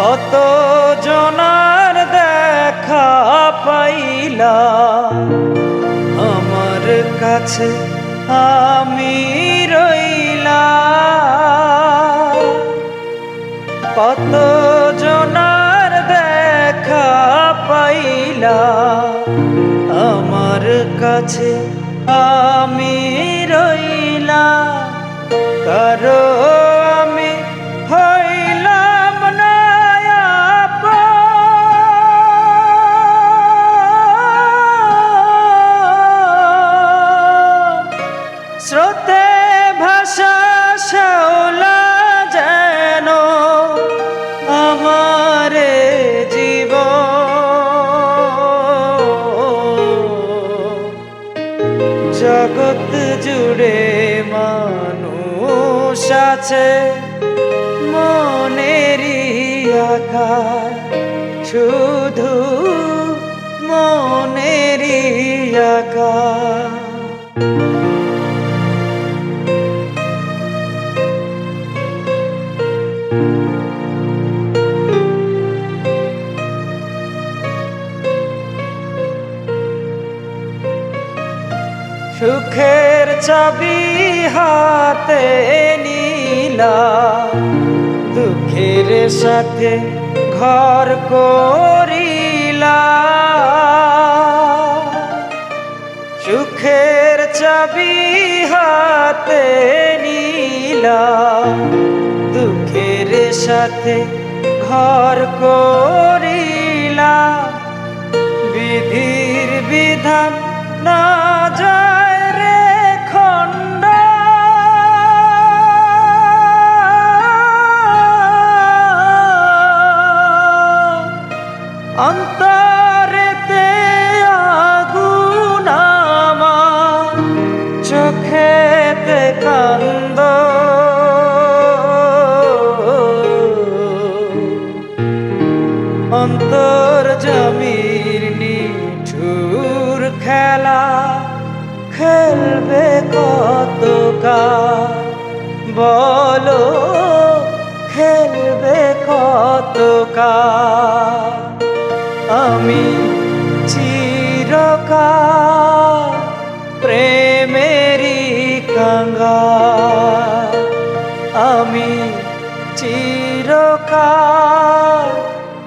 কত জনার দেখা পাইলা আমার কাছে আমি রইলা কত জনার দেখা পাইলা আমার কাছে আমি রইলা কারও জগৎ জুড়ে মানুষ আছে। মনেরই আকার শুধু মনেরই আকার। সুখের চাবি হাতে নীলা। দুঃখের সাথে ঘর করিলা। সুখের চাবি হাতে নীলা। দুঃখের সাথে ঘর করিলা। বিধির বিধান না অন্তরেতে আগুন আমার চোখেতে কান্দ। অন্তর জমির নিঠুর খেলা খেলবে কত বলো খেলবে কত আমি চিরকাল প্রেমেরই কাঙ্গা আমি চিরকাল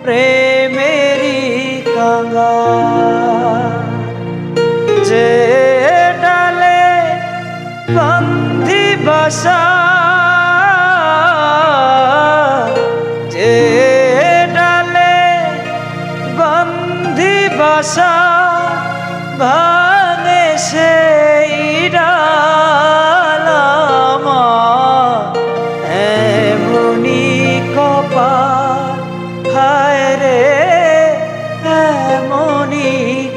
প্রেমেরই কাঙ্গা যে ডালে বন্ধি বসা আশা ভাঙে সেই ডালামা। এমনি কপা হায় রে, এমনি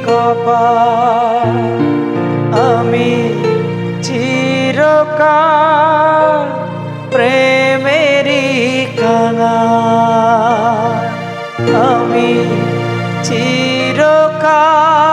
কপা আমি চিরকাল প্রেমেরি খানা। আমি চির থাকা